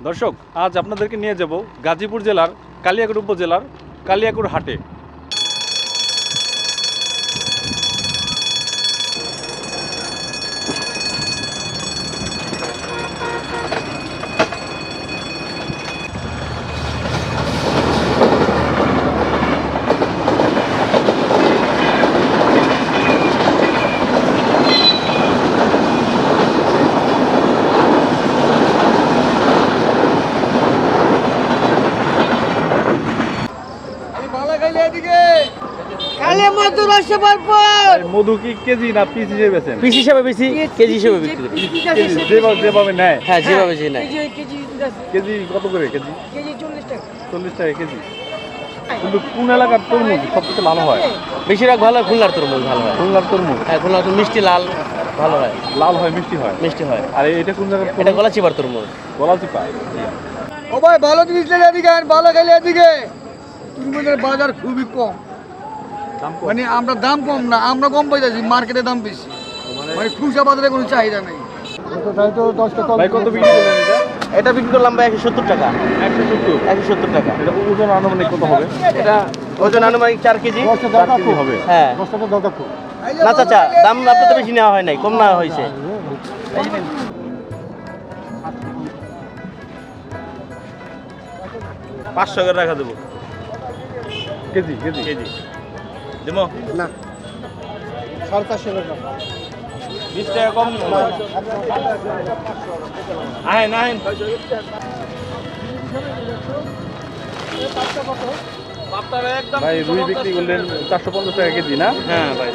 দর্শক আজ আপনাদেরকে নিয়ে যাব গাজীপুর জেলার কালিয়াকুর উপজেলার কালিয়াকুর হাটে কালে মজদুর আসে পরপর আর মধু কি কেজি না পিস হিসেবে বেছেন পিস হিসাবে বেশি কেজি হিসাবে বিক্রি যেভাবে যেভাবে নেয়। হ্যাঁ যেভাবে যে নেয়। কেজি কত করে কেজি? কেজি চল্লিশ টাকা। চল্লিশ টাকা কেজি। কিন্তু কোন এলাকার তরমুজ সবচেয়ে ভালো হয়? বেশিরভাগ ভালো হয় খুলনার তরমুজ ভালো হয়। খুলনার তরমুজ? হ্যাঁ খুলনার তরমুজ মিষ্টি লাল ভালো হয়। লাল হয় মিষ্টি হয়? মিষ্টি হয়। আর এটা কোন জায়গার এটা গলা চিবার তরমুজ। গলা চিপা ও ভাই ভালো জিনিস এদিকে ভালো খেলে এদিকে। তুরমুজের বাজার খুবই কম। মানে আমরা দাম কম না আমরা কম পাইতেছি মার্কেটে দাম বেশি। মানে খুচরা বাজারে কোনো চাহিদা নেই। ভাই কত বিক্রি করলেন এটা? এটা বিক্রি করলাম ভাই একশো সত্তর টাকা। একশো সত্তর? একশো সত্তর টাকা। এটা ওজন আনুমানিক কত হবে? এটা ওজন আনুমানিক চার কেজি। চার কেজি হবে। হ্যাঁ। না চাচা দাম আপনার তো বেশি নেওয়া হয় নাই কম নেওয়া হয়েছে। পাঁচশো করে রাখা দেবো। KG KG. কেজি। দেবো? না। চারশো টাকা বিশ টাকা কম আহেন আহেন। ভাই রুই বিক্রি করলেন চারশো পঞ্চাশ টাকা কেজি না? হ্যাঁ ভাই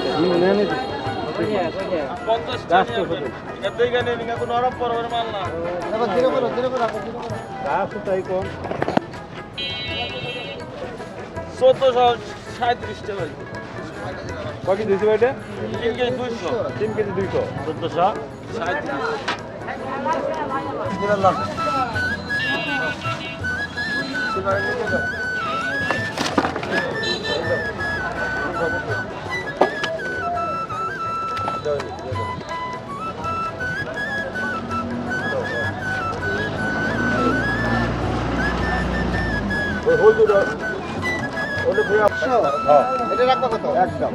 চোদ্দশো সাঁত্রিশ টাকা। কয় কেজি দিয়েছি ভাই এটা তিন কেজি দুইশো। তিন কেজি দুইশো। চোদ্দশো। সাঁত্রিশ এটা রাখব কত একদম।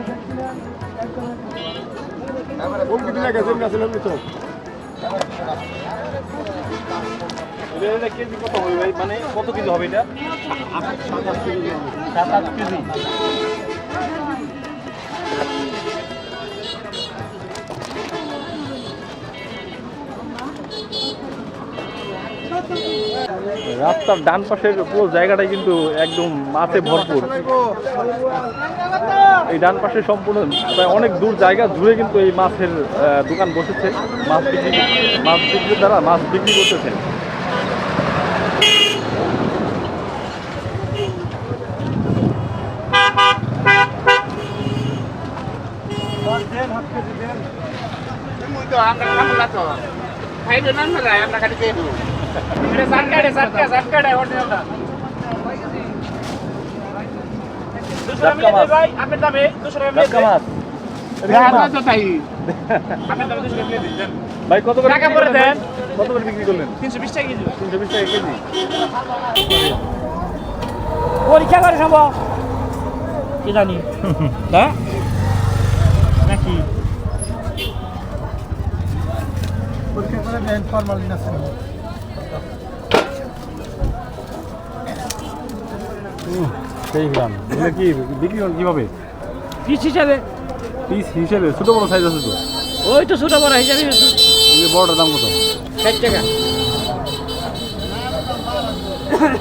আছে তেমনি চোখ এটা এটা কেজি কত হবে ভাই মানে কত কেজি হবে এটা সাত আট কেজি রাস্তার ডান পাশের পুরো জায়গাটাই কিন্তু একদম মাছে ভরপুর। এই ডান পাশে সম্পূর্ণ প্রায় অনেক দূর জায়গা জুড়ে কিন্তু এই মাছের দোকান বসেছে। মাছ বিক্রি, মাছ বিক্রির দ্বারা মাছ বিক্রি করতেছে। জাটকা মাছ জাটকা মাছ ভাই কত করে টাকা পরে দেন কত করে বিক্রি করলেন তিনশো বিশ টাকা কেজি তিনশো বিশ টাকা কেজি পরীক্ষা করে সম্ভব কি জানি হ্যাঁ নাকি পরীক্ষা করে দেন ফরমালিন আছে সেই গ্রাম। এগুলো কি বিক্রি করেন কীভাবে? পিস হিসাবে। পিস হিসেবে ছোট বড় সাইজ আছে তো? ওই তো ছোট বড় হিসাবে বড়টার দাম কত? ষাট টাকা।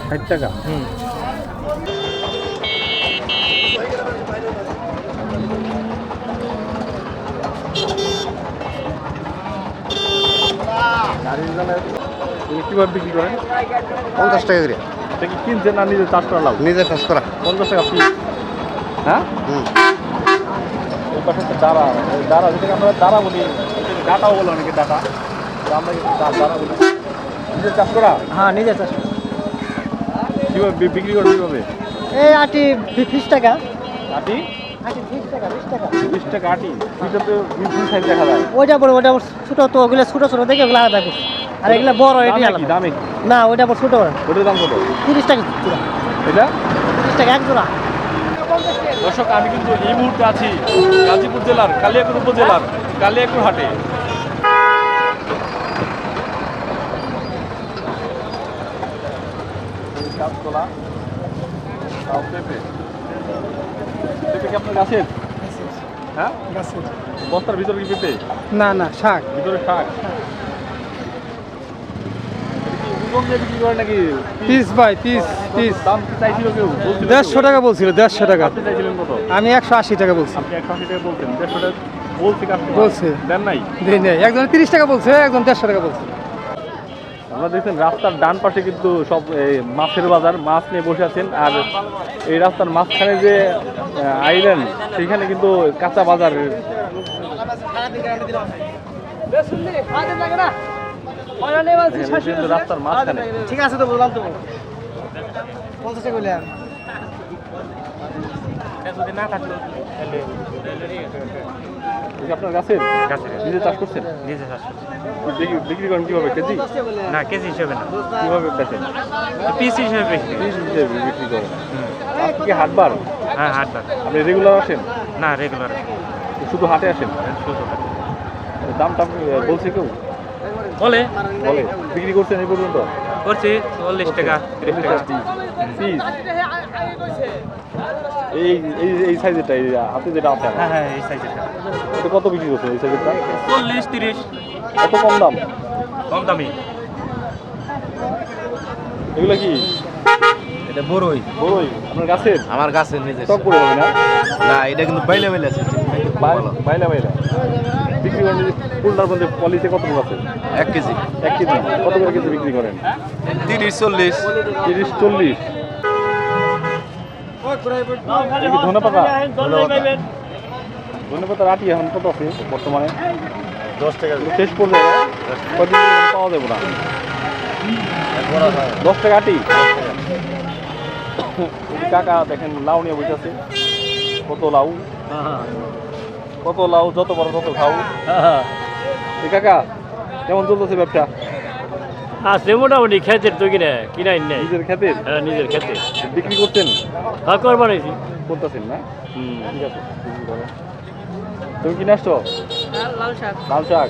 ষাট টাকা? এগুলো কীভাবে বিক্রি করেন? পঞ্চাশ টাকা করে। এটা কি কিনছেন না নিজে চাষ করা লাভ নিজের কাজ করা। পঞ্চাশ টাকা পিস হ্যাঁ? ওই পাশে একটা দাঁড়া ওই দাঁড়া যেটাকে আমরা দাঁড়া বলি ডাটাও বলে অনেকে ডাটা আমরা দাঁড়া বলি। নিজে চাষ করা? হ্যাঁ নিজে চাষ কীভাবে বিক্রি করে কীভাবে? এই আটি বিশ টাকা। আটি? ওইটা বড় ওইটা ছোটো তো ওগুলো ছোটো ছোটো দেখে ওগুলো আলাদা করছি। আর এগুলো বড় এটি আলাদা। দামে? না ওইটা আবার ছোট। ওটার দাম কত? তিরিশ টাকা এটা? তিরিশ টাকা এক জোড়া। দর্শক আমি কিন্তু এই মুহূর্তে আছি গাজীপুর জেলার কালিয়াকুর উপজেলার কালিয়াকুর হাটে কাঁচকলা লাউ পেঁপে। পেঁপে কি আপনার গাছের? হ্যাঁ? বস্তার ভিতরে কি পেঁপে? না না শাক। ভিতরে শাক। ভাই? দেড়শো টাকা বলছিল দেড়শো টাকা। আমি একশো আশি টাকা বলছি। বলছি। দেন নাই? একজন তিরিশ টাকা বলছে একজন দেড়শো টাকা বলছে। আমরা দেখছেন রাস্তার ডান পাশে কিন্তু সব এই, মাছের বাজার মাছ নিয়ে বসে আছেন। আর এই রাস্তার মাঝখানে যে আইল্যান্ড সেখানে কিন্তু কাঁচা বাজার। রাস্তার মাঝখানে। ঠিক আছে তো বললাম তো। পঞ্চাশ আপনার গাছের নিজে চাষ করছেন? নিজে চাষ। বিক্রি- বিক্রি করেন কীভাবে? কেজি? না কেজি হিসেবে না। কীভাবে বেচেন? পিস হিসেবে পিস হিসেবে বিক্রি করেন। আজকে কি হাটবার হ্যাঁ হাটবার আপনি রেগুলার আসেন? না রেগুলার শুধু হাটে আসেন? শুধু হাট। দাম টাম বলছে কেউ? বলে? বলে। বিক্রি করছেন এই পর্যন্ত? করছি চল্লিশ টাকা তিরিশ টাকা। পিস এই এই এই সাইজেরটা এই হাতে যেটা আছে। আমার, হ্যাঁ হ্যাঁ এই সাইজের এটা কত বিক্রি করছেন এই সাইজেরটা চল্লিশ তিরিশ। এত কম দাম? কম দামি। এগুলো কি? এটা বড়ই বড়ই আপনার গাছের? আমার গাছের নিজে টক করে হবে না না এটা কিন্তু বাইলে বাইলে আছে বাই- বাইলা বাইলা। করেন মধ্যে পলিতে কত আছে? এক কেজি। এক কেজি। কত করে কেজি বিক্রি করেন? তিরিশ চল্লিশ। তিরিশ চল্লিশ। এটা কি ধনে পাতা? ধনে পাতা। রাটি এখন কত আছে বর্তমানে? দশ টাকা শেষ পাওয়া যাবে না? দশ টাকা আটি কাকা দেখেন লাউ নিয়ে বসে আছে। কত লাউ? কত লাউ যত বড় তত খাও এই কাকা কেমন চলতেছে ব্যবসা? আছে মোটামুটি খেতের তো কিনে কিনাই নেই। নিজের খেতে হ্যাঁ নিজের খেতে বিক্রি করছেন? ভাগ করে বানাইছি। করতেছেন না? ঠিক আছে। তুমি কিনে আসছো? লাল শাক। লাল শাক?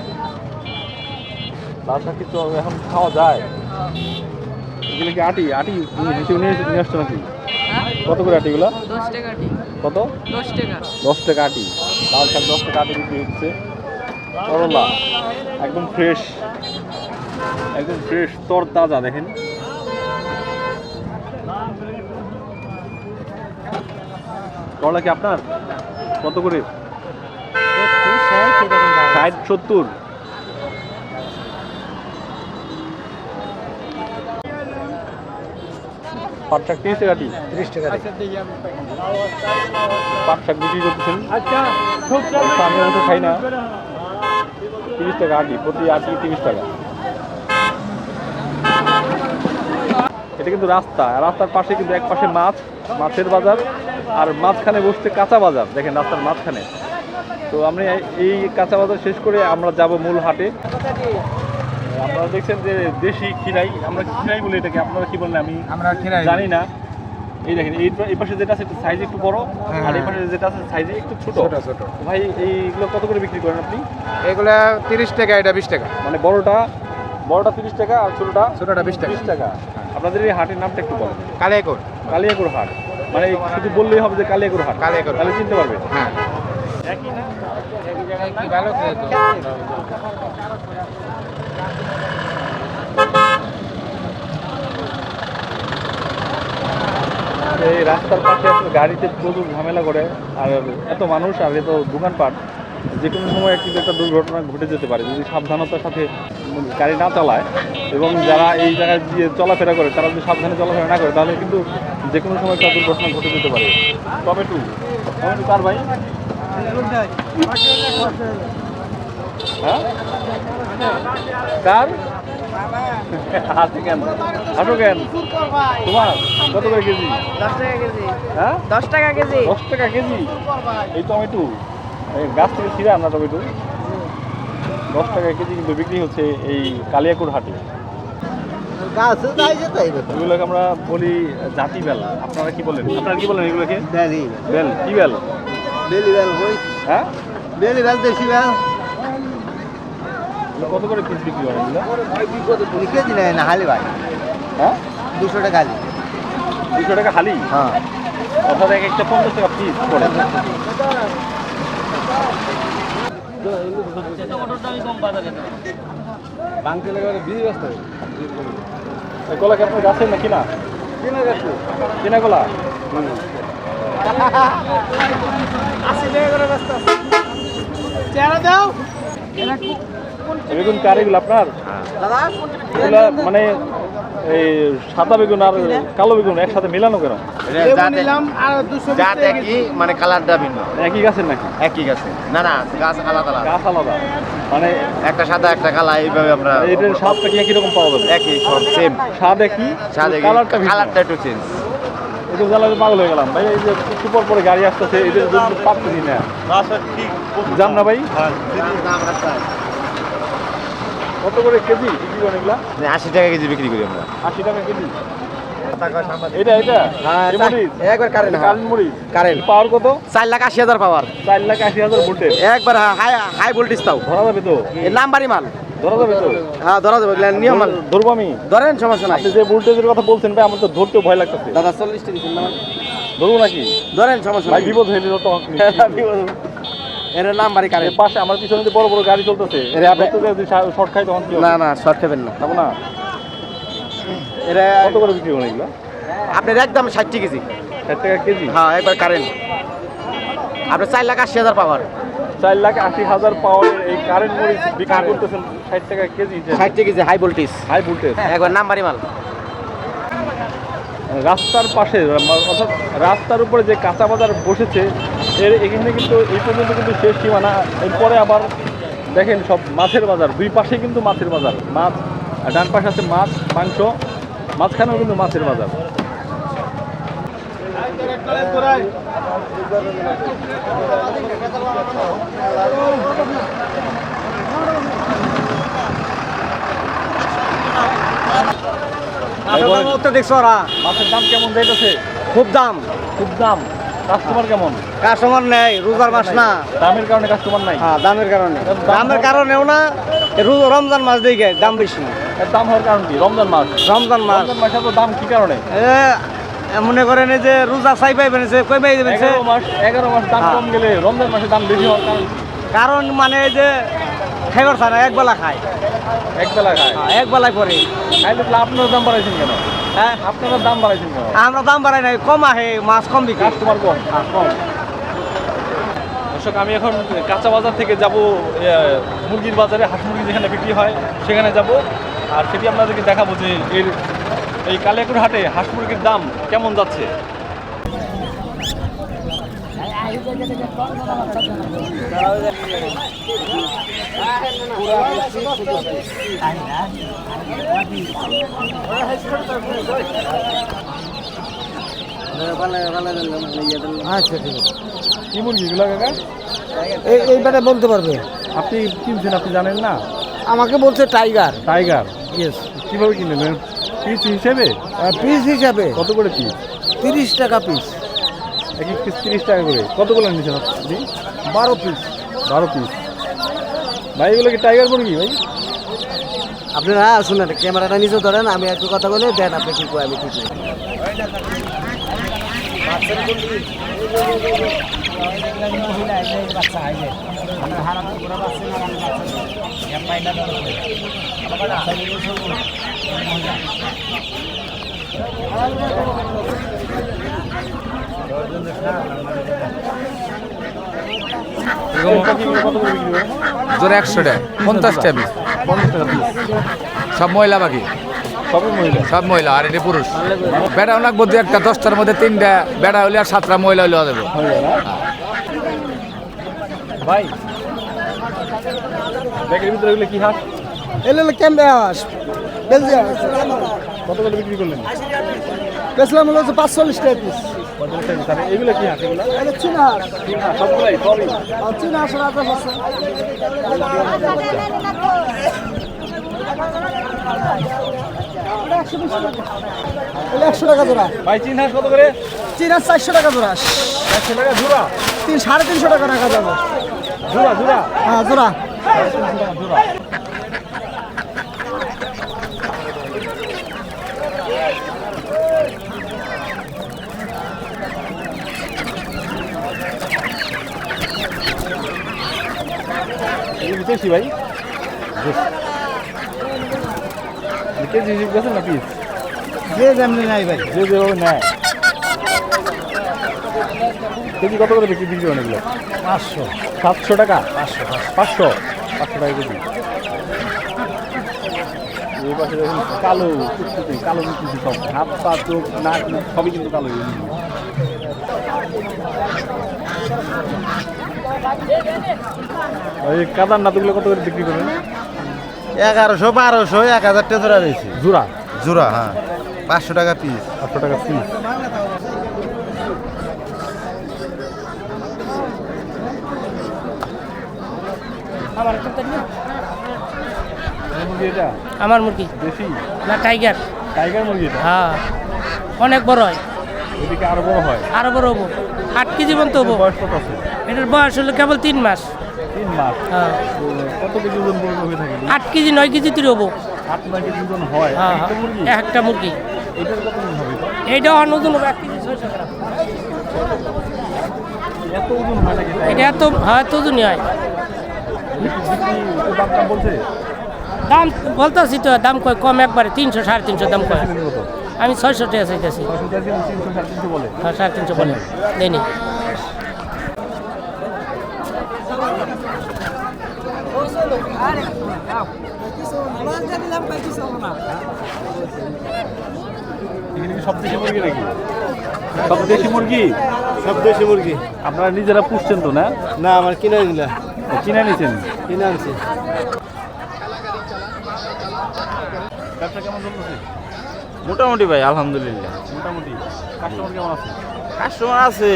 লাল শাক কিন্তু এখন খাওয়া যায়। এগুলো কি আটি? আটি হিসেবে নিয়ে আসছো নাকি? কত করে আটিগুলো দশ টাকা আটি। কত? দশ টাকা। দশ টাকা আটি। লাল শাক দশ টাকা আটি বিক্রি হচ্ছে। করলা একদম ফ্রেশ একদম ফ্রেশ তর তাজা দেখেন। করলা কি আপনার? কত করে? ষাট সত্তর। পাট শাক তিরিশ টাকা আটি তিরিশ টাকা পাট শাক বিক্রি করতেছেন? আমি অবশ্য খাই না। তিরিশ টাকা আটি প্রতি আটি তিরিশ টাকা। এটা কিন্তু রাস্তা রাস্তার পাশে কিন্তু এক পাশে মাছ মাছের বাজার আর মাঝখানে বসছে কাঁচা বাজার। দেখেন রাস্তার মাঝখানে। তো আমরা এই- এই কাঁচা বাজার শেষ করে আমরা যাব মূল হাটে। আপনারা দেখছেন যে দেশি খিরাই আমরা খিরাই বলি এটাকে? আপনারা কি বললেন আমি আমরা খেলাই জানি না। এই দেখেন এই এই পাশে যেটা আছে সাইজ একটু বড় হ্যাঁ, আর এই। পাশে যেটা আছে সাইজে একটু ছোট। ছোট ছোট। ভাই এইগুলো কত করে বিক্রি করেন আপনি? এগুলা তিরিশ টাকা এটা বিশ টাকা। মানে বড়টা বড়টা তিরিশ টাকা আর ছোটটা ছোটটা বিশ টাকা। বিশ টাকা। আপনাদের এই হাটের নামটা একটু বলেন। কালিয়াকোট। কালিয়াকুর হাট। মানে শুধু বললেই হবে যে কালিয়াকুর হাট। কালিয়াকুর। তাহলে চিনতে পারবে হ্যাঁ। ভালো এই রাস্তার পাশে আসলে গাড়িতে প্রচুর ঝামেলা করে আর এত মানুষ আর এত দোকানপাট। যে কোনো সময় কিন্তু একটা দুর্ঘটনা ঘটে যেতে পারে যদি সাবধানতার সাথে গাড়ি না চালায় এবং যারা এই জায়গায় দিয়ে চলাফেরা করে তারা যদি সাবধানে চলাফেরা না করে তাহলে কিন্তু যে কোনো সময় একটা দুর্ঘটনা ঘটে যেতে পারে। টমেটো টমেটো কার ভাই? হ্যাঁ? কার? হাসি কেন? হাসো কেন? তোমার? কত করে কেজি? দশ টাকা কেজি। হ্যাঁ? দশ টাকা কেজি। দশ টাকা কেজি? এই টমেটো। এই গাছ থেকে ছিঁড়ে আনা টমেটো। দশ টাকা কেজি কিন্তু বিক্রি হচ্ছে এই কালিয়াকুর হাটে। এগুলোকে আমরা বলি জাতি বেল। আপনারা কি বলেন? আপনারা কি বলেন এগুলোকে? বেলি বেল। কি বেল? বেলি বেল হ্যাঁ? বেলি বেল দেশি বেল। কত করে পিস বিক্রি হয় লিখে দিলে না হালি ভাই। হ্যাঁ? দুশো টাকা হালি। দুশো টাকা হালি? হ্যাঁ। অর্থাৎ এক একটা পঞ্চাশ টাকা পিস পড়ে এই কলা কি আপনার গাছের না কিনা? কিনা গাছে। কিনা কলা? এই বেগুন কার এগুলো আপনার? এগুলা মানে এই সাদা বেগুন আর কালো বেগুন একসাথে মিলানো কেন? জাত একই মানে কালারটা ভিন্ন। একই গাছের নাকি? একই গাছে না না গাছ আলাদা আলাদা। গাছ আলাদা। মানে একটা সাদা একটা কালা এইভাবে আমরা এটার স্বাদটা কি একই রকম পাওয়া যাবে? একই সব সেম স্বাদ একই স্বাদ একই কালারটা কালারটা একটু চেঞ্জ একটু জ্বালাতে পাগল হয়ে গেলাম ভাই এই যে একটু পর পরে গাড়ি আসতেছে এদের জন্য পাচ্ছি না যান না ভাই। কত করে কেজি বিক্রি করেন এগুলা? আশি টাকা কেজি বিক্রি করি আমরা। আশি টাকা কেজি? এটা এটা? হ্যাঁ? একবার কারেন্ট কারেন্ট মরিচ? কারেন্ট পাওয়ার কত? চার লাখ আশি হাজার পাওয়ার চার লাখ আশি হাজার ভোল্টের একবার হাই হাই ভোল্টেজ তাও। ধরা যাবে তো? এর নাম্বারই মাল। ধরা যাবে তো? হ্যাঁ ধরা যাবে নিয়ম মাল। ধরবো আমি? ধরেন সমস্যা নাই। আপনি যে ভোল্টেজের কথা বলছেন ভাই আমার তো ধরতেও ভয় লাগতেছে। দাদা দিচ্ছেন ধরবো নাকি? ধরেন সমস্যা ভাই নাই। বিপদ হয়ে এর নাম্বারই এর কারেন্ট। পাশে আমার পিছনে যে বড় বড় গাড়ি চলতেছে এরে আপনি- শর্ট খাই তখন না না শর্ট খাবেন না। যাব না? এটা কত করে বিক্রি করেন এগুলো? আপনার একদম ষাটটি কেজি। ষাট টাকা কেজি? হ্যাঁ একবার কারেন্ট। আপনার চার লাখ আশি হাজার পাওয়ার। চার লাখ আশি হাজার পাওয়ারের এই কারেন্ট মরিচ বিক্রি করতেছেন ষাট টাকা কেজি ষাটটি KG high voltage high voltage একবার নাম্বারই মাল। রাস্তার পাশে, অর্থাৎ রাস্তার উপরে যে কাঁচা বাজার বসেছে, এর এখানে কিন্তু এই পর্যন্ত কিন্তু শেষ সীমানা। এরপরে আবার দেখেন সব মাছের বাজার, দুই পাশে কিন্তু মাছের বাজার। মাছ, ডান পাশে আছে মাছ, মাংস, মাঝখানেও কিন্তু মাছের বাজার ভাই বলেন, দেখছ ওরা। মাছের দাম কেমন যাইতেছে? খুব দাম। খুব দাম। কাস্টমার কেমন? কাস্টমার নেই রোজার মাস না। দামের কারণে কাস্টমার নাই? হ্যাঁ দামের কারণে। দামের কারণেও না রমজান মাস দিকে দাম বেশি। দাম হওয়ার কারণ কি? রমজান মাস। রমজান মাস। রমজান মাসে তো দাম কি কারণে? মনে করেন যে রোজা চাই পাইবেন সে কই পাই দেবেন এগারো মাস এগারো মাস দাম হ্যাঁ। কম গেলে রমজান মাসে দাম বেশি হওয়ার কারণ কারণ মানে যে খাইবার চায় না এক বেলা খায় এক বেলা খায় হ্যাঁ, এক বেলায় পরে আপনারা দাম বাড়াইছেন কেন? হ্যাঁ? আপনারা দাম বাড়াইছেন কেন? আমরা দাম বাড়াই নাই কম আহে মাছ কম বিক্রি। কাস্টমার কম কম। দর্শক আমি এখন কাঁচা বাজার থেকে যাব মুরগির বাজারে হাঁস মুরগি যেখানে বিক্রি হয় সেখানে যাব। আর সেটি আপনাদেরকে দেখাবো যে এর এই কালিয়াকুর হাটে হাঁস মুরগির দাম কেমন যাচ্ছে। আচ্ছা ঠিক আছে। কি মুরগিগুলো কাকা? এই এইবারে বলতে পারবে। আপনি কিনছেন আপনি জানেন না? আমাকে বলছে টাইগার টাইগার ইয়েস কীভাবে কিনলেন? পিস হিসেবে? পিস হিসাবে। কত করে পিস তিরিশ টাকা পিস এক এক পিস তিরিশ টাকা করে। কতগুলো নিয়েছেন আপনি? বারো পিস বারো পিস ভাই এগুলো কি টাইগার মুরগি ভাই? আপনারা শুনেন ক্যামেরাটা নিচে ধরেন আমি একটু কথা বলে দেন আপনি কি কই আমি কি কই কত করে বিক্রি করে জোরে একশো টাকা পঞ্চাশটা পঞ্চাশ টাকা পিস সব মহিলা বাকি? সব মহিলা আর এটি পুরুষ। বেড়া অনেক মধ্যে একটা দশটার মধ্যে তিনটা বেড়া হলে আর সাতটা মহিলা হলে দেবো ভাই ব্যাগের ভিতরে এগুলো কি হাঁস? এলে ক্যাম্বাস বেলজিয়াম কত করে বিক্রি করলেন? বেচলাম হলো পাঁচচল্লিশ টাকা পিস পঁয়তাল্লিশ টাকা এগুলো কি হাঁস এগুলো? চীনা চীনা সবগুলাই সবই? চীনা আসলে আঠাশ আছে একশো টাকা। জোড়া। ভাই চীন হাঁস কত করে? চীনা চারশো টাকা জোড়া। একশো টাকা জোড়া? তিন সাড়ে তিনশো টাকা রাখা যাবে। জোড়া জোড়া? হ্যাঁ জোড়া জোড়া। এগুলো দেশি ভাই। কেজি হিসেবে গেছেন না পিস যে যেমনি নাই ভাই। যে যেভাবে নেয়। কেজি কত করে বিক্রি বিক্রি করেন এগুলো পাঁচশো। সাতশো টাকা? পাঁচশো পাঁচশো। পাঁচশো? টাকা কেজি। এই পাশে দেখুন কালো কালো কুচকুচে সব। হাত পা চোখ নাক সবই কিন্তু কালো। ওই কাদার নাতুগুলো কত করে বিক্রি করেন এগারোশো বারোশো এক হাজার টাকা জোড়া রয়েছে জোড়া? জোড়া হ্যাঁ। পাঁচশো টাকা পিস পাঁচশো টাকা পিস আমার মুরগি। না টাইগার টাইগার মুরগি হ্যাঁ। অনেক বড় হয়। এদিকে আরও বড় হয়? আরও বড় হব। আট কেজি পর্যন্ত হব। বয়স কত আছে? এটার বয়স হলো কেবল তিন মাস। তিন মাস? হ্যাঁ। কত কেজি ওজন পর্যন্ত হয়ে থাকে? আট কেজি নয় কেজি তুই হব। আট নয় কেজি ওজন হয়? হ্যাঁ একটা মুরগি? হ্যাঁ একটা মুরগি। এটার কত ওজন হবে? এইটা নতুন হবে এক কেজি ছয়শো গ্রাম। এত ওজন হয় নাকি এটা এত হ্যাঁ এত ওজনই হয়। দাম বলতেছি তো দাম কয় কম একবারে তিনশো সাড়ে তিনশো দাম কয়। আমি ছয়শো টাকা চাইতেছি। হ্যাঁ সাড়ে তিনশো বলে। দেয়নি সব দেশি মুরগি নাকি? সব দেশি মুরগি? সব দেশি মুরগি। আপনারা নিজেরা পুষছেন তো না? না আমার কিনে এগুলা। কিনে নিছেন? কিনে আনছি। ব্যবসা কেমন চলতেছে? মোটামুটি ভাই আলহামদুলিল্লাহ। মোটামুটি। কাস্টমার কেমন আছে? কাস্টমার আছে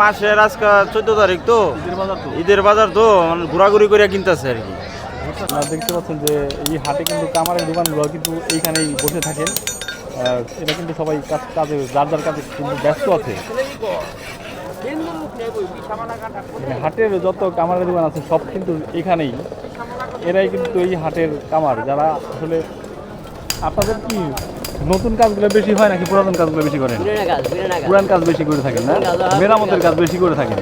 মাসের আজকে চোদ্দ তারিখ তো। ঈদের বাজার তো? ঈদের বাজার তো মানে ঘোরাঘুরি করে কিনতেছে আর কি। আপনারা দেখতে পাচ্ছেন যে এই হাটে কিন্তু কামারের দোকানগুলো কিন্তু এইখানেই বসে থাকেন। এটা কিন্তু সবাই কাজ কাজে যার যার কাজে কিন্তু ব্যস্ত আছে। হাটের যত কামারের দোকান আছে সব কিন্তু এখানেই। এরাই কিন্তু এই হাটের কামার যারা আসলে আপনাদের কি নতুন কাজগুলো বেশি হয় নাকি পুরাতন কাজগুলো বেশি করেন? পুরান কাজ বেশি করে থাকেন না? মেরামতের কাজ বেশি করে থাকেন।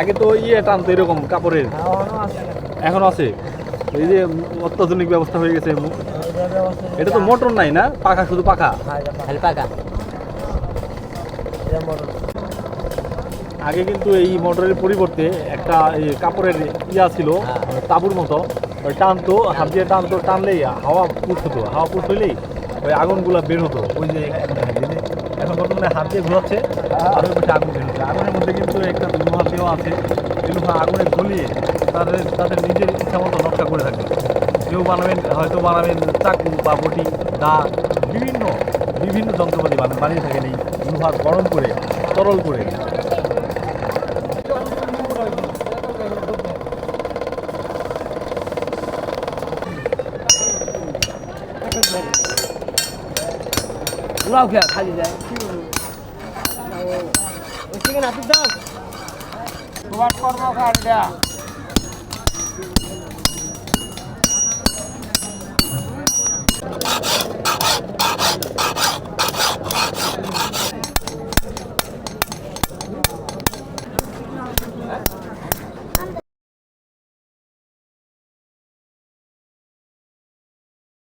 আগে তো ইয়ে টানতো এরকম কাপড়ের। এখনও আছে। এই যে অত্যাধুনিক ব্যবস্থা হয়ে গেছে। এটা তো মোটর নাই না? পাখা শুধু পাখা? খালি পাকা আগে কিন্তু এই মোটরের পরিবর্তে একটা এই কাপড়ের ইয়া ছিল তাবুর মতো। ওই টানতো হাত দিয়ে টানতো টানলেই হাওয়া পুষ হতো। হাওয়া পুষ হইলেই ওই আগুনগুলো বের হতো। ওই যে এখন বর্তমানে হাত দিয়ে ঘোরাচ্ছে আর ওই আগুন বের হচ্ছে। আগুনের মধ্যে কিন্তু একটা লোহা দেওয়া আছে এই লোহা আগুনে গলিয়ে তাদের তাদের নিজের ইচ্ছা মতো নকশা করে থাকে। কেউ বানাবেন হয়তো বানাবেন চাকু বা বটি দা বিভিন্ন বিভিন্ন যন্ত্রপাতি বানাবেন বানিয়ে থাকেন এই লোহা গরম করে তরল করে। উড়াও খেয়া খালি যায় ওই চিকেন হাতের দাম তোমার কর্মকার